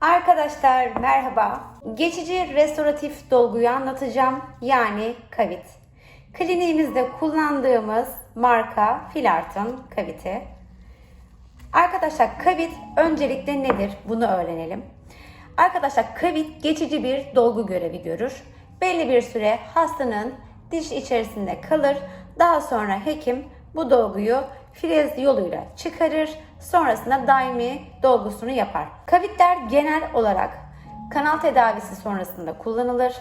Arkadaşlar merhaba. Geçici restoratif dolguyu anlatacağım. Yani kavit. Kliniğimizde kullandığımız marka Filart'ın kaviti. Arkadaşlar kavit öncelikle nedir? Bunu öğrenelim. Arkadaşlar kavit geçici bir dolgu görevi görür. Belli bir süre hastanın diş içerisinde kalır. Daha sonra hekim bu dolguyu filez yoluyla çıkarır. Sonrasında daimi dolgusunu yapar. Kavitler genel olarak kanal tedavisi sonrasında kullanılır.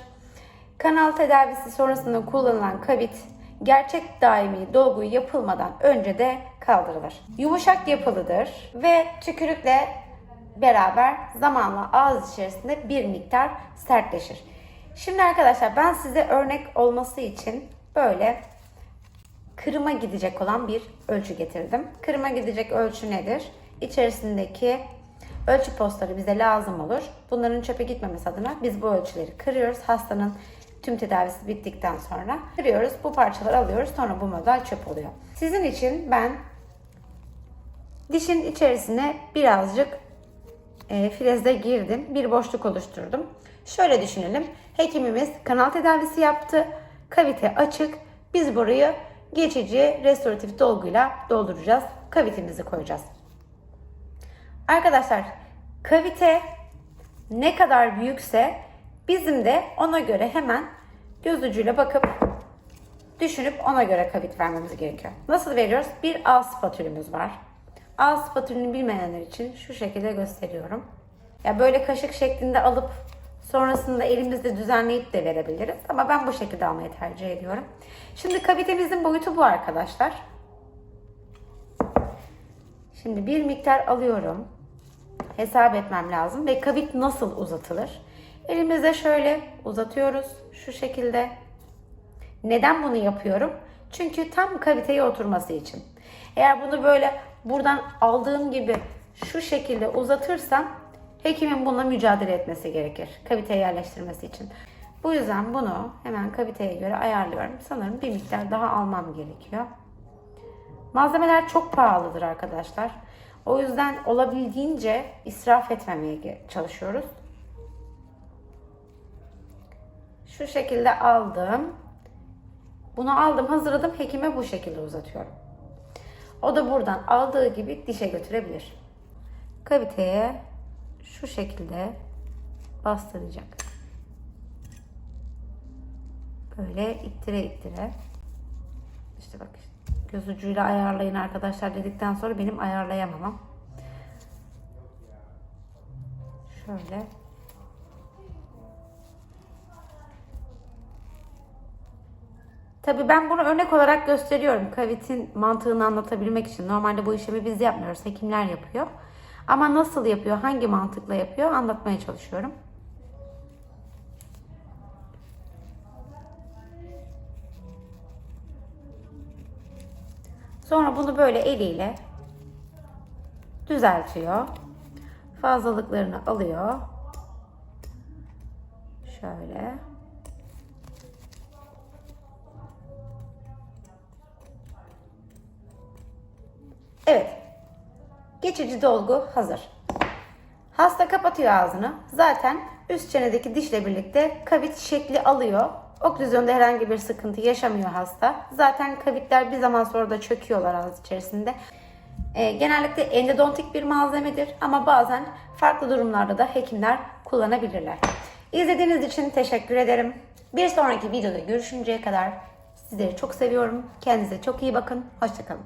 Kanal tedavisi sonrasında kullanılan kavit gerçek daimi dolgu yapılmadan önce de kaldırılır. Yumuşak yapılıdır ve tükürükle beraber zamanla ağız içerisinde bir miktar sertleşir. Şimdi arkadaşlar ben size örnek olması için böyle kırıma gidecek olan bir ölçü getirdim. Kırıma gidecek ölçü nedir? İçerisindeki ölçü postları bize lazım olur. Bunların çöpe gitmemesi adına biz bu ölçüleri kırıyoruz. Hastanın tüm tedavisi bittikten sonra kırıyoruz. Bu parçaları alıyoruz. Sonra bu model çöp oluyor. Sizin için ben dişin içerisine birazcık e, filezde girdim. Bir boşluk oluşturdum. Şöyle düşünelim. Hekimimiz kanal tedavisi yaptı. Kavite açık. Biz burayı geçici restoratif dolguyla dolduracağız. Kavitimizi koyacağız. Arkadaşlar kavite ne kadar büyükse bizim de ona göre hemen göz ucuyla bakıp düşünüp ona göre kavit vermemiz gerekiyor. Nasıl veriyoruz? Bir ağız spatülümüz var. Ağız spatülünü bilmeyenler için şu şekilde gösteriyorum. Ya böyle kaşık şeklinde alıp sonrasında elimizde düzenleyip de verebiliriz. Ama ben bu şekilde almayı tercih ediyorum. Şimdi kavitemizin boyutu bu arkadaşlar. Şimdi bir miktar alıyorum. Hesap etmem lazım. Ve kavit nasıl uzatılır? Elimizde şöyle uzatıyoruz. Şu şekilde. Neden bunu yapıyorum? Çünkü tam kaviteye oturması için. Eğer bunu böyle buradan aldığım gibi şu şekilde uzatırsam hekimin bununla mücadele etmesi gerekir. Kaviteye yerleştirmesi için. Bu yüzden bunu hemen kaviteye göre ayarlıyorum. Sanırım bir miktar daha almam gerekiyor. Malzemeler çok pahalıdır arkadaşlar. O yüzden olabildiğince israf etmemeye çalışıyoruz. Şu şekilde aldım. Bunu aldım, hazırladım. Hekime bu şekilde uzatıyorum. O da buradan aldığı gibi dişe götürebilir. Kaviteye şu şekilde bastıracak. Böyle ittire ittire. İşte bak göz ucuyla ayarlayın arkadaşlar dedikten sonra benim ayarlayamamam. Şöyle. Tabii ben bunu örnek olarak gösteriyorum. Kavitin mantığını anlatabilmek için. Normalde bu işlemi biz yapmıyoruz. Hekimler yapıyor. Ama nasıl yapıyor, hangi mantıkla yapıyor anlatmaya çalışıyorum. Sonra bunu böyle eliyle düzeltiyor. Fazlalıklarını alıyor. Şöyle. Evet. Geçici dolgu hazır. Hasta kapatıyor ağzını. Zaten üst çenedeki dişle birlikte kavit şekli alıyor. Oklüzyonda herhangi bir sıkıntı yaşamıyor hasta. Zaten kavitler bir zaman sonra da çöküyorlar ağız içerisinde. Ee, genellikle endodontik bir malzemedir ama bazen farklı durumlarda da hekimler kullanabilirler. İzlediğiniz için teşekkür ederim. Bir sonraki videoda görüşünceye kadar sizleri çok seviyorum. Kendinize çok iyi bakın. Hoşçakalın.